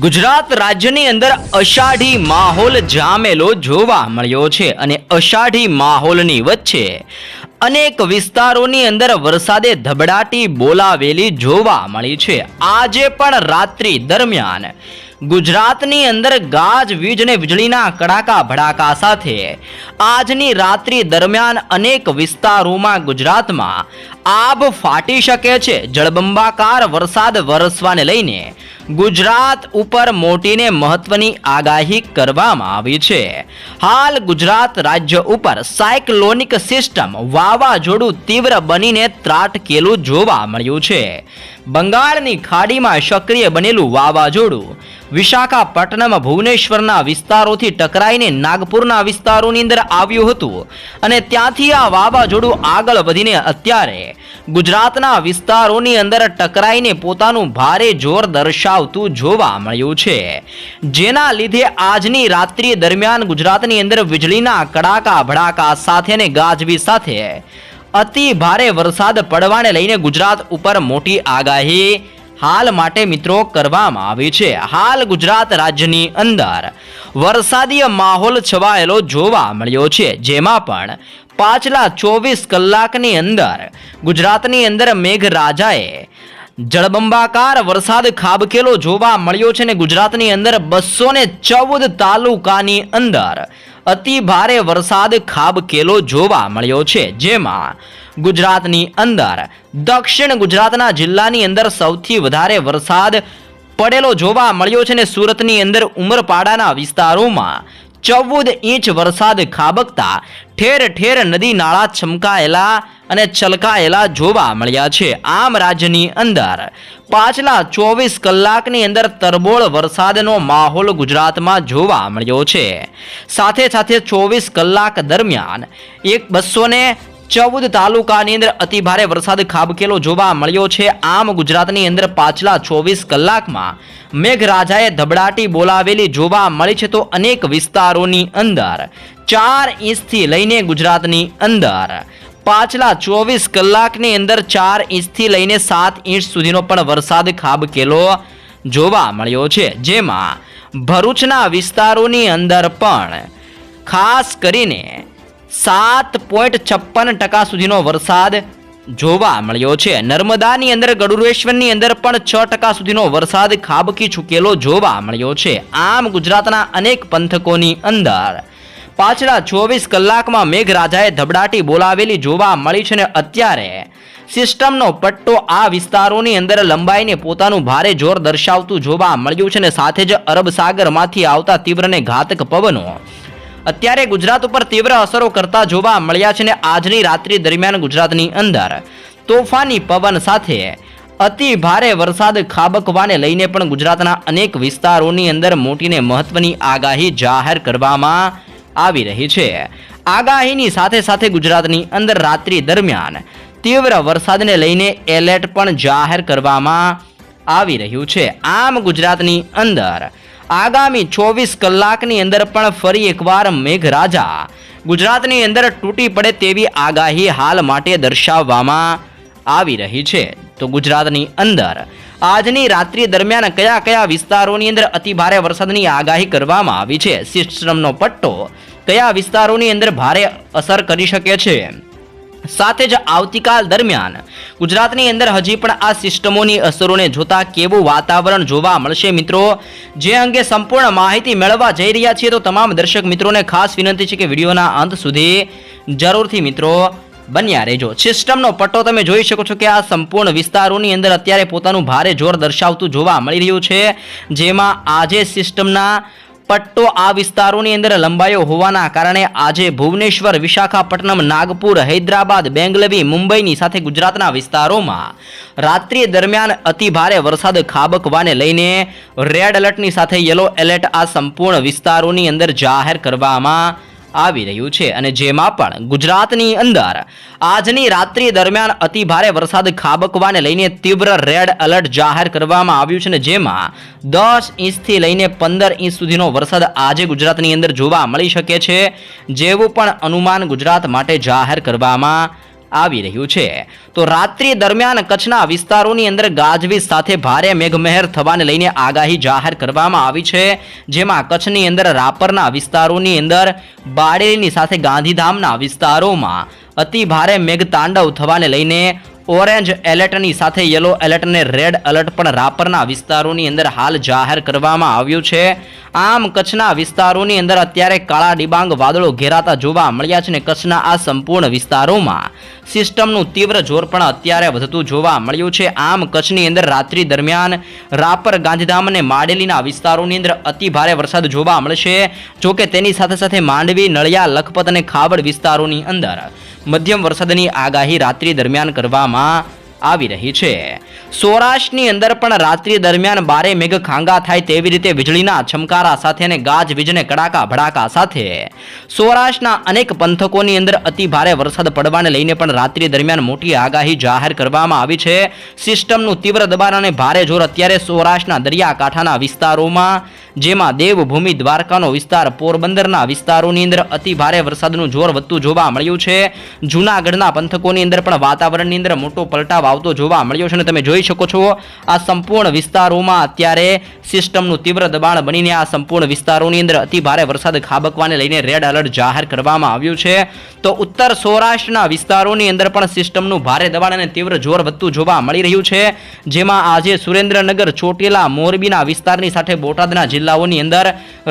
ગુજરાત રાજ્યની અંદર અષાઢી માહોલ જામેલો જોવા મળ્યો છે અને અષાઢી માહોલની વચ્ચે અનેક વિસ્તારોની અંદર વરસાદે ધબડાટી બોલાવેલી જોવા મળી છે. આજે પણ રાત્રિ દરમિયાન ગુજરાતની અંદર ગાજવીજ અને વીજળીના કડાકા ભડાકા સાથે આજની રાત્રિ દરમિયાન અનેક વિસ્તારોમાં ગુજરાતમાં આબ ફાટી શકે છે. જળબંબાકાર વરસાદ વરસવાને લઈને ગુજરાત ઉપર મોટીને મહત્વની આગાહી કરવામાં આવી છે. હાલ ગુજરાત રાજ્ય ઉપર સાયક્લોનિક સિસ્ટમ વાવાઝોડું તીવ્ર બનીને ત્રાટકેલું જોવા મળ્યું છે. બંગાળની ખાડીમાં સક્રિય બનેલું વાવાઝોડું. વિશાખાપટ્ટનમ ભુવનેશ્વરના વિસ્તારોથી ટકરાઈને નાગપુરના વિસ્તારોની અંદર આવ્યું હતું અને ત્યાંથી આ વાવાઝોડું આગળ વધીને અત્યારે ગુજરાતના વિસ્તારોની અંદર ટકરાઈને પોતાનું ભારે જોર દર્શાવતું જોવા મળ્યું છે. જેના લીધે આજની રાત્રિ દરમિયાન ગુજરાતની અંદર વીજળીના કડાકા ભડાકા સાથે ગાજવી સાથે અતિ ભારે વરસાદ પડવાને લઈને ગુજરાત ઉપર મોટી આગાહી હાલ માટે મિત્રો કરવામાં આવી છે. હાલ ગુજરાત રાજ્યની અંદર વરસાદીય માહોલ છવાયેલો જોવા મળ્યો છે. જેમાં પણ પાછલા ચોવીસ કલાકની અંદર ગુજરાતની અંદર મેઘરાજાએ જળબંબાકાર વરસાદ ખાબકેલો જોવા મળ્યો છે ને ગુજરાતની અંદર બસો ને ચૌદ તાલુકાની અંદર અતિ ભારે વરસાદ ખાબકેલો જોવા મળ્યો છે, જેમાં ગુજરાતની અંદર, દક્ષિણ ગુજરાતના જિલ્લાની અંદર સૌથી વધારે વરસાદ પડેલો જોવા મળ્યો છે ને સુરતની અંદર ઉમરપાડાના વિસ્તારોમાં ચૌદ ઇંચ વરસાદ ખાબકતા ઠેર ઠેર નદી નાળા છમકાયેલા અને છલકાયેલા જોવા મળ્યા છે. આમ રાજ્યની અંદર પાછલા ચોવીસ કલાકની અંદર તરબોળ વરસાદનો માહોલ ગુજરાતમાં જોવા મળ્યો છે. સાથે સાથે ચોવીસ કલાક દરમિયાન એક બસો ચૌદ તાલુકાની અંદર અતિભારે વરસાદ ખાબકેલો જોવા મળ્યો છે. આમ ગુજરાતની અંદર પાછલા ચોવીસ કલાકમાં મેઘરાજાએ ધબડાટી બોલાવેલી જોવા મળી છે તો અનેક વિસ્તારોની અંદર ચાર ઇંચથી લઈને ગુજરાતની અંદર પાછલા ચોવીસ કલાકની અંદર ચાર ઇંચથી લઈને સાત ઇંચ સુધીનો પણ વરસાદ ખાબકેલો જોવા મળ્યો છે. જેમાં ભરૂચના વિસ્તારોની અંદર પણ ખાસ કરીને સાત પોઈન્ટ છપ્પન ટકા સુધીનો વરસાદ જોવા મળ્યો છે. નર્મદાની અંદર ગડુરેશ્વરની અંદર પણ છ ટકા સુધીનો વરસાદ ખાબકી ચૂકેલો જોવા મળ્યો છે. આમ ગુજરાતના અનેક પંથકોની અંદર પાછલા ચોવીસ કલાકમાં મેઘરાજાએ ધબડાટી બોલાવેલી જોવા મળી છે ને અત્યારે સિસ્ટમનો પટ્ટો આ વિસ્તારોની અંદર લંબાઈને પોતાનું ભારે જોર દર્શાવતું જોવા મળ્યું છે ને સાથે જ અરબ સાગરમાંથી આવતા તીવ્ર ને ઘાતક પવનો અત્યારે ગુજરાત ઉપર તીવ્ર અસરો કરતા જોવા મળ્યા છે ને આજની રાત્રિ દરમિયાન ગુજરાતની અંદર. તોફાની પવન સાથે અતિ ભારે વરસાદ ખાબકવાને લઈને પણ ગુજરાતના અનેક વિસ્તારોની અંદર મોટીને મહત્વની આગાહી જાહેર કરવામાં આવી રહી છે. આગાહીની સાથે સાથે ગુજરાતની અંદર રાત્રિ દરમિયાન તીવ્ર વરસાદને લઈને એલર્ટ પણ જાહેર કરવામાં આવી રહ્યું છે. આમ ગુજરાતની અંદર આગામી ચોવીસ કલાકની અંદર પણ ફરી એકવાર મેઘરાજા ગુજરાતની અંદર તૂટી પડે તેવી આગાહી હાલ માટે દર્શાવવામાં આવી રહી છે. તો ગુજરાતની અંદર આજની રાત્રિ દરમિયાન કયા કયા વિસ્તારોની અંદર અતિભારે વરસાદની આગાહી કરવામાં આવી છે? સિસ્ટમનો પટ્ટો કયા વિસ્તારોની અંદર ભારે અસર કરી શકે છે? સાથે જ આવતીકાલ દરમિયાન ગુજરાતની અંદર હજી પણ આ સિસ્ટમોની અસરોને જોતા કેવું વાતાવરણ જોવા મળશે મિત્રો? જે અંગે સંપૂર્ણ માહિતી મેળવવા જઈ રહ્યા છીએ તો તમામ દર્શક મિત્રોને ખાસ વિનંતી છે કે વિડીયોના અંત સુધી જરૂરથી મિત્રો બન્યા રહેજો. સિસ્ટમનો પટ્ટો તમે જોઈ શકો છો કે આ સંપૂર્ણ વિસ્તારોની અંદર અત્યારે પોતાનું ભારે જોર દર્શાવતું જોવા મળી રહ્યું છે. જેમાં આજે સિસ્ટમના પટ્ટો આ વિસ્તારોની અંદર લંબાયો હોવાના કારણે આજે ભુવનેશ્વર, વિશાખાપટ્ટનમ, નાગપુર, હૈદરાબાદ, બેંગલવી, મુંબઈની સાથે ગુજરાતના વિસ્તારોમાં રાત્રિ દરમિયાન અતિભારે વરસાદ ખાબકવાને લઈને રેડ એલર્ટની સાથે યલો એલર્ટ આ સંપૂર્ણ વિસ્તારોની અંદર જાહેર કરવામાં આવી રહ્યું છે અને જેમાં પણ ગુજરાતની અંદર આજની રાત્રિ દરમિયાન અતિ ભારે વરસાદ ખાબકવાને લઈને તીવ્ર રેડ એલર્ટ જાહેર કરવામાં આવ્યું છે ને જેમાં દસ ઇંચથી લઈને પંદર ઇંચ સુધીનો વરસાદ આજે ગુજરાતની અંદર જોવા મળી શકે છે, જેવું પણ અનુમાન ગુજરાત માટે જાહેર કરવામાં આવી રહ્યું છે. તો રાત્રિ દરમિયાન કચ્છના વિસ્તારોની અંદર ગાજવીજ સાથે ભારે મેઘમહેર થવાને લઈને આગાહી જાહેર કરવામાં આવી છે. જેમાં કચ્છની અંદર રાપરના વિસ્તારોની અંદર બાળેલીની સાથે ગાંધીધામના વિસ્તારોમાં અતિ ભારે મેઘતાંડવ થવાને લઈને ઓરેન્જ એલર્ટની સાથે યલો એલર્ટ અને રેડ એલર્ટ પણ રાપરના વિસ્તારોની અંદર હાલ જાહેર કરવામાં આવ્યું છે. આમ, કચ્છના વિસ્તારોની અંદર અત્યારે કાળા ડિબાંગ વાદળો ઘેરાતા જોવા મળ્યા છે અને કચ્છના આ સંપૂર્ણ વિસ્તારોમાં સિસ્ટમનું તીવ્ર જોર પણ અત્યારે વધતું જોવા મળ્યું છે. આમ, કચ્છની અંદર રાત્રિ દરમિયાન રાપર, ગાંધીધામ અને માડેલીના વિસ્તારોની અંદર અતિ ભારે વરસાદ જોવા મળશે. જોકે તેની સાથે સાથે માંડવી, નળિયા, લખપત અને ખાવડ વિસ્તારોની અંદર મધ્યમ વરસાદની આગાહી રાત્રિ દરમિયાન કરવામાં આવી રહી છે. સૌરાષ્ટ્રની અંદર પણ રાત્રિ દરમિયાન બારે મેઘ ખાંગા થાય તેવી રીતે વીજળીના છમકારા સાથે અને ગાજવીજને કડાકા ભડાકા સાથે. સૌરાષ્ટ્રના અનેક પંથકોની અંદર અતિ વરસાદ પડવાને લઈને પણ રાત્રિ દરમિયાન મોટી આગાહી જાહેર કરવામાં આવી છે. સિસ્ટમનું તીવ્ર દબાણ અને ભારે જોર અત્યારે સૌરાષ્ટ્રના દરિયાકાંઠાના વિસ્તારોમાં, જેમાં દેવભૂમિ, દ્વારકાનો વિસ્તાર, પોરબંદરના વિસ્તારોની અંદર અતિ ભારે વરસાદનું જોર વધતું જોવા મળ્યું છે. જૂનાગઢના પંથકોની અંદર પણ વાતાવરણની અંદર મોટો પલટાવ આવતો જોવા મળ્યો છે અને તમે જોઈ શકો છો આ સંપૂર્ણ વિસ્તારોમાં અત્યારે સિસ્ટમનું તીવ્ર દબાણ બનીને આ સંપૂર્ણ વિસ્તારોની અંદર અતિ ભારે વરસાદ ખાબકવાને લઈને રેડ એલર્ટ જાહેર કરવામાં આવ્યું છે. તો ઉત્તર સૌરાષ્ટ્રના વિસ્તારોની અંદર પણ સિસ્ટમનું ભારે દબાણ અને તીવ્ર જોર વધતું જોવા મળી રહ્યું છે. જેમાં આજે સુરેન્દ્રનગર, ચોટીલા, મોરબીના વિસ્તારની સાથે બોટાદના જિલ્લાઓની અંદર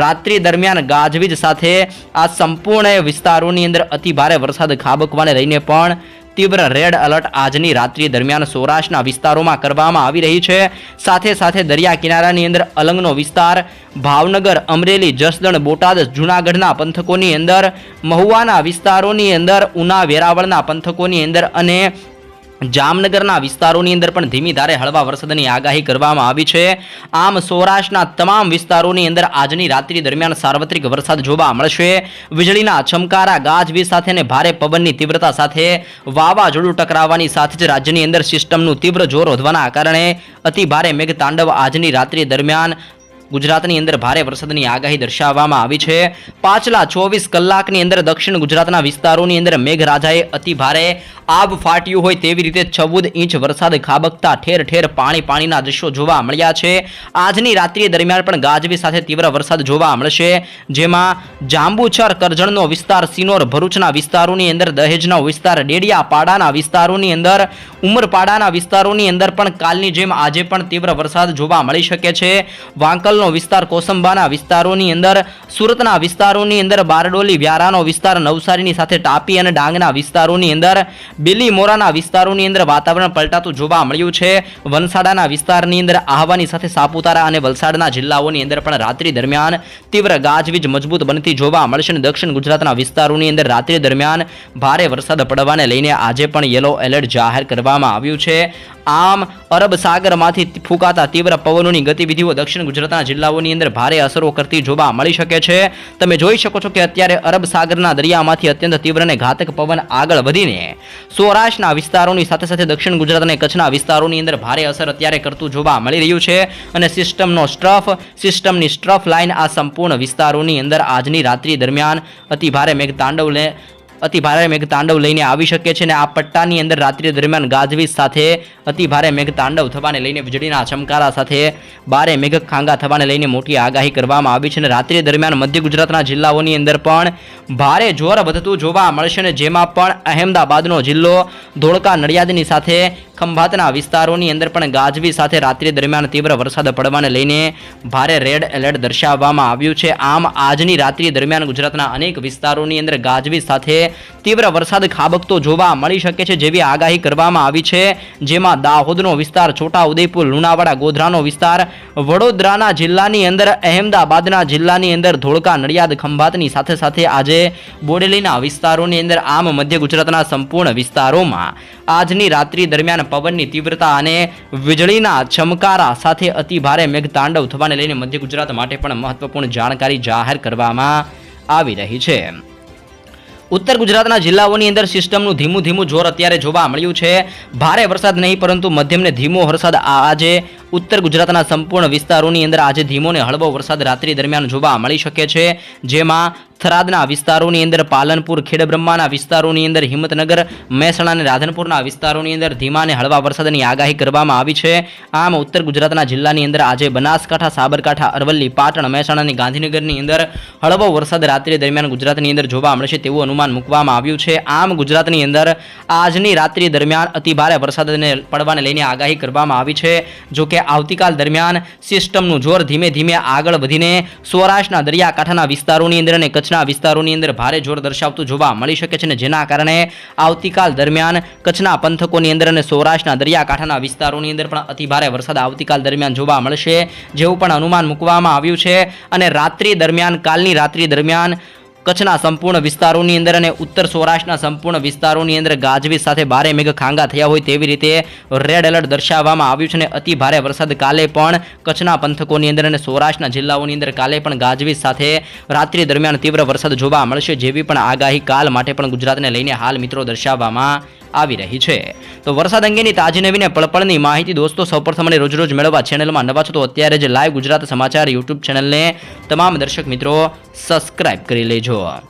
રાત્રિ દરમિયાન ગાજવીજ સાથે આ સંપૂર્ણ વિસ્તારોની અંદર અતિ ભારે વરસાદ ખાબકવાને લઈને પણ તીવ્ર રેડ એલર્ટ આજની રાત્રિ દરમિયાન સૌરાષ્ટ્રના વિસ્તારોમાં કરવામાં આવી રહી છે. સાથે સાથે દરિયા કિનારાની અંદર અલંગનો વિસ્તાર, ભાવનગર, અમરેલી, જસદણ, બોટાદ, જૂનાગઢના પંથકોની અંદર, મહુવાના વિસ્તારોની અંદર, ઉના વેરાવળના પંથકોની અંદર અને જામનગરના વિસ્તારોની અંદર પણ ધીમી ધારે હળવા વરસાદની આગાહી કરવામાં આવી છે. આમ સૌરાષ્ટ્રના તમામ વિસ્તારોની અંદર આજની રાત્રિ દરમિયાન સાર્વત્રિક વરસાદ જોવા મળશે. વીજળીના છમકારા ગાજવીજ સાથે અને ભારે પવનની તીવ્રતા સાથે વાવાઝોડું ટકરાવવાની સાથે જ રાજ્યની અંદર સિસ્ટમનું તીવ્ર જોર વધવાના કારણે અતિભારે મેઘતાંડવ આજની રાત્રિ દરમિયાન ગુજરાતની અંદર ભારે વરસાદની આગાહી દર્શાવવામાં આવી છે. પાછલા ચોવીસ કલાકની અંદર દક્ષિણ ગુજરાતના વિસ્તારોની અંદર મેઘરાજાએ અતિ ભારે આબ ફાટ્યું હોય તેવી રીતે ચૌદ ઇંચ વરસાદ ખાબકતા ઠેર ઠેર પાણી પાણીના દ્રશ્યો જોવા મળ્યા છે. આજની રાત્રિ દરમિયાન પણ ગાજવી સાથે તીવ્ર વરસાદ જોવા મળશે. જેમાં જાંબુછર, કરજણનો વિસ્તાર, સિનોર, ભરૂચના વિસ્તારોની અંદર, દહેજનો વિસ્તાર, ડેડિયાપાડાના વિસ્તારોની અંદર, ઉમરપાડાના વિસ્તારોની અંદર પણ કાલની જેમ આજે પણ તીવ્ર વરસાદ જોવા મળી શકે છે. વાંકલનો વિસ્તાર કોસંબાના વિસ્તારોની અંદર, સુરતના વિસ્તારોની અંદર બારડોલી, વ્યારાનો વિસ્તાર, નવસારીની સાથે ટાપી અને ડાંગના વિસ્તારોની અંદર, બિલીમોરાના વિસ્તારોની અંદર વાતાવરણ પલટાતું જોવા મળ્યું છે. વનસાડાના વિસ્તારની અંદર આહવાની સાથે સાપુતારા અને વલસાડના જિલ્લાઓની અંદર પણ રાત્રિ દરમિયાન તીવ્ર ગાજવીજ મજબૂત બનતી જોવા મળશે અને દક્ષિણ ગુજરાતના વિસ્તારોની અંદર રાત્રિ દરમિયાન ભારે વરસાદ પડવાને લઈને આજે પણ યલો એલર્ટ જાહેર કરવામાં આવ્યું છે. આમ અરબ સાગરમાંથી ફૂંકાતા તીવ્ર પવનોની ગતિવિધિઓ દક્ષિણ ગુજરાતના જિલ્લાઓની અંદર ભારે અસરો કરતી જોવા મળી શકે છે. તમે જોઈ શકો છો કે અત્યારે અરબ સાગરના દરિયામાંથી અત્યંત તીવ્ર અને ઘાતક પવન આગળ વધીને સૌરાષ્ટ્રના વિસ્તારોની સાથે સાથે દક્ષિણ ગુજરાત અને કચ્છના વિસ્તારોની અંદર ભારે અસર અત્યારે કરતું જોવા મળી રહ્યું છે અને સિસ્ટમનો સ્ટ્રફ, સિસ્ટમની સ્ટ્રફ લાઇન આ સંપૂર્ણ વિસ્તારોની અંદર આજની રાત્રિ દરમિયાન અતિ ભારે મેઘતાંડવને અતિ ભારે મેઘ તાંડવ લઈને આવી શકે છે અને આ પટ્ટાની અંદર રાત્રિ દરમિયાન ગાજવીજ સાથે અતિ ભારે મેઘ તાંડવ થવાને લઈને વીજળીના ચમકારા સાથે બારે મેઘ ખાંગા થવાને લઈને મોટી આગાહી કરવામાં આવી છે અને રાત્રિ દરમિયાન મધ્ય ગુજરાતના જિલ્લાઓની અંદર પણ ભારે જોર વધતું જોવા મળશે અને જેમાં પણ અહેમદાબાદનો જિલ્લો ધોળકા નડિયાદની સાથે ખંભાતના વિસ્તારોની અંદર પણ ગાજવી સાથે રાત્રિ દરમિયાન તીવ્ર વરસાદ પડવાને લઈને ભારે રેડ એલર્ટ દર્શાવવામાં આવ્યું છે. આમ આજની રાત્રિ દરમિયાન ગુજરાતના અનેક વિસ્તારોની અંદર ગાજવી સાથે તીવ્ર વરસાદ ખાબકતો જોવા મળી શકે છે જેવી આગાહી કરવામાં આવી છે. જેમાં દાહોદનો વિસ્તાર છોટા ઉદેપુર લુણાવાડા, ગોધરાનો વિસ્તાર, વડોદરાના જિલ્લાની અંદર, અહેમદાબાદના જિલ્લાની અંદર, ધોળકા, નડિયાદ, ખંભાતની સાથે સાથે આજે બોડેલીના વિસ્તારોની અંદર, આમ મધ્ય ગુજરાતના સંપૂર્ણ વિસ્તારોમાં આજની રાત્રિ દરમિયાન પવનની તીવ્રતા અને વીજળીના ચમકારા સાથે અતિભારે મેઘતાંડવ થવાને લઈને મધ્ય ગુજરાત માટે પણ મહત્વપૂર્ણ જાણકારી જાહેર કરવામાં આવી રહી છે. ઉત્તર ગુજરાતના જિલ્લાઓની અંદર સિસ્ટમનું ધીમું ધીમું જોર અત્યારે જોવા મળ્યું છે. ભારે વરસાદ નહીં પરંતુ મધ્યમને ધીમો વરસાદ આજે ઉત્તર ગુજરાતના સંપૂર્ણ વિસ્તારોની અંદર આજે ધીમો ને હળવો વરસાદ રાત્રિ દરમિયાન જોવા મળી શકે છે, જેમાં થરાદના વિસ્તારોની અંદર પાલનપુર, ખેડબ્રહ્માના વિસ્તારોની અંદર હિંમતનગર મહેસાણા અને રાધનપુરના વિસ્તારોની અંદર ધીમા અને હળવા વરસાદની આગાહી કરવામાં આવી છે. આમ ઉત્તર ગુજરાતના જિલ્લાની અંદર આજે બનાસકાંઠા, સાબરકાંઠા, અરવલ્લી, પાટણ મહેસાણા અને ગાંધીનગરની અંદર હળવો વરસાદ રાત્રિ દરમિયાન ગુજરાતની અંદર જોવા મળશે તેવું અનુમાન મૂકવામાં આવ્યું છે. આમ ગુજરાતની અંદર આજની રાત્રિ દરમિયાન અતિભારે વરસાદને પડવાને લઈને આગાહી કરવામાં આવી છે. જો કે આવતીકાલ દરમિયાન સિસ્ટમનું જોર ધીમે ધીમે આગળ વધીને સૌરાષ્ટ્રના દરિયાકાંઠાના વિસ્તારોની અંદર અને કચ્છના વિસ્તારોની અંદર ભારે જોર દર્શાવતું જોવા મળી શકે છે અને જેના કારણે આવતીકાલ દરમિયાન કચ્છના પંથકોની અંદર અને સૌરાષ્ટ્રના દરિયાકાંઠાના વિસ્તારોની અંદર પણ અતિભારે વરસાદ આવતીકાલ દરમિયાન જોવા મળશે, જેવું પણ અનુમાન મૂકવામાં આવ્યું છે. અને રાત્રિ દરમિયાન, કાલની રાત્રિ દરમિયાન કચ્છના સંપૂર્ણ વિસ્તારોની અંદર અને ઉત્તર સૌરાષ્ટ્રના સંપૂર્ણ વિસ્તારોની અંદર ગાજવીજ સાથે ભારે મેઘ ખાંગા થયા હોય તેવી રીતે રેડ એલર્ટ દર્શાવવામાં આવ્યું છે અને અતિ ભારે વરસાદ કાલે પણ કચ્છના પંથકોની અંદર અને સૌરાષ્ટ્રના જિલ્લાઓની અંદર કાલે પણ ગાજવીજ સાથે રાત્રિ દરમિયાન તીવ્ર વરસાદ જોવા મળશે, જેવી પણ આગાહી કાલ માટે પણ ગુજરાતને લઈને હાલ મિત્રો દર્શાવવામાં આવી રહી છે. તો વરસાદ અંગેની તાજી નવીને પળપળની માહિતી દોસ્તો, સૌપ્રથમ અને રોજ રોજ મેળવવા ચેનલમાં નવા છો તો અત્યારે જ લાઈવ ગુજરાત સમાચાર યુટ્યુબ ચેનલને તમામ દર્શક મિત્રો સબસ્ક્રાઇબ કરી લેજો. 这